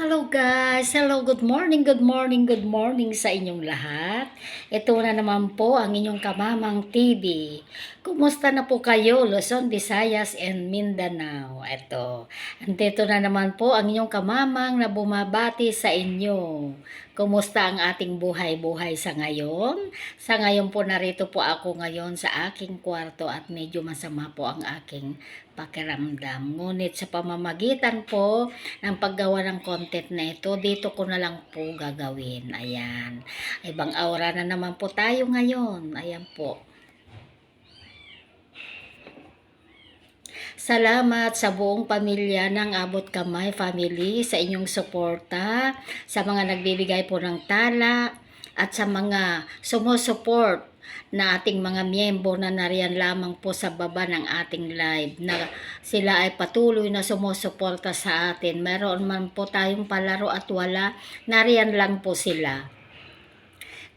Hello guys! Hello, good morning, good morning, good morning sa inyong lahat. Ito na naman po ang inyong kamamang TV. Kumusta na po kayo, Luzon, Visayas, and Mindanao? Ito, andito na naman po ang inyong kamamang na bumabati sa inyo. Kumusta ang ating buhay-buhay sa ngayon? Sa ngayon po narito po ako ngayon sa aking kwarto at medyo masama po ang aking pakiramdam. Ngunit sa pamamagitan po ng paggawa ng content na ito, dito ko na lang po gagawin. Ayan. Ibang aura na naman po tayo ngayon. Ayan po. Salamat sa buong pamilya ng Abot Kamay Family sa inyong suporta, sa mga nagbibigay po ng tala, at sa mga sumusuport na ating mga miyembro na nariyan lamang po sa baba ng ating live na sila ay patuloy na sumusuporta sa atin. Meron man po tayong palaro at wala, nariyan lang po sila.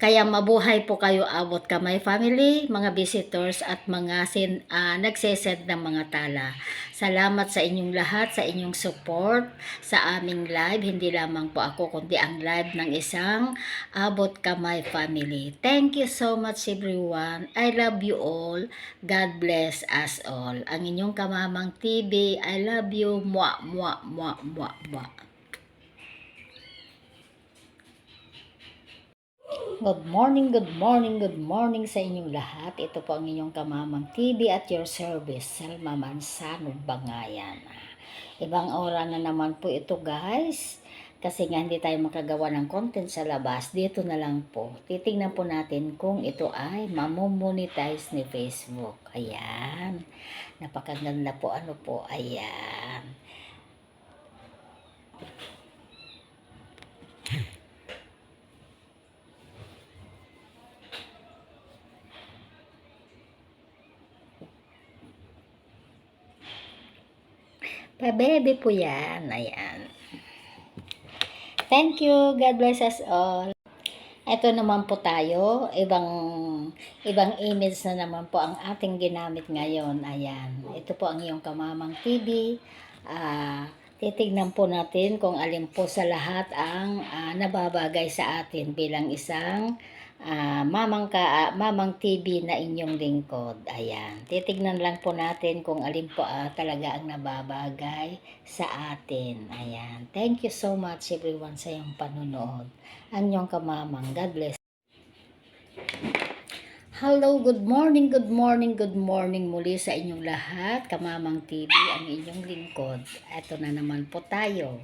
Kaya mabuhay po kayo abot kamay family, mga visitors at mga sin, ah, nagsesend ng mga tala. Salamat sa inyong lahat, sa inyong support sa aming live. Hindi lamang po ako, kundi ang live ng isang abot kamay family. Thank you so much everyone. I love you all. God bless us all. Ang inyong kamamang TV, I love you. Mwa, mwa, mwa, mwa, mwa. Good morning, good morning, good morning sa inyong lahat. Ito po ang inyong kamamang TV at your service, Selma Mansano Bangayan. Ibang ora na naman po ito guys. Kasi nga hindi tayo makagawa ng content sa labas, dito na lang po. Titingnan po natin kung ito ay mamomonetize ni Facebook. Ayan. Napakaganda po. Ano po? Ayan. Pa-baby po yan. Ayan. Thank you. God bless us all. Ito naman po tayo. Ibang, ibang image na naman po ang ating ginamit ngayon. Ayan. Ito po ang iyong kamamang TV. Ah, titignan po natin kung alin po sa lahat ang ah, nababagay sa atin bilang isang ah, mamang, ka, ah, mamang TV na inyong lingkod. Ayan. Titignan lang po natin kung alin po ah, talaga ang nababagay sa atin. Ayan. Thank you so much everyone sa iyong panonood. Ang iyong kamamang. God bless. Hello, good morning, good morning, good morning muli sa inyong lahat. Kamamang TV, ang inyong lingkod. Ito na naman po tayo.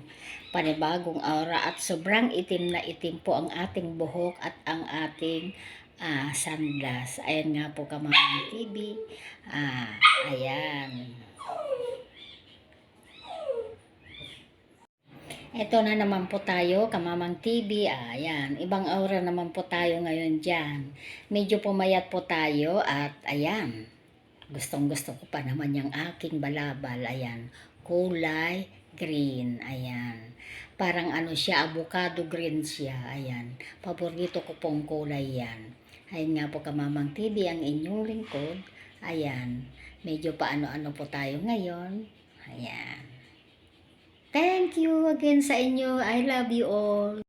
Panibagong aura at sobrang itim na itim po ang ating buhok at ang ating ah, sunglass. Ayan nga po Kamamang TV. Ah, ayan. Ito na naman po tayo, Kamamang TV. Ayan, ibang aura naman po tayo ngayon dyan. Medyo pumayat po tayo at ayan, gustong gusto ko pa naman yung aking balabal. Ayan, kulay green. Ayan, parang ano siya, avocado green siya. Ayan, paborito ko pong kulay yan. Ayan nga po Kamamang TV, ang inyong lingkod. Ayan, medyo paano-ano po tayo ngayon. Ayan. Thank you again sa inyo. I love you all.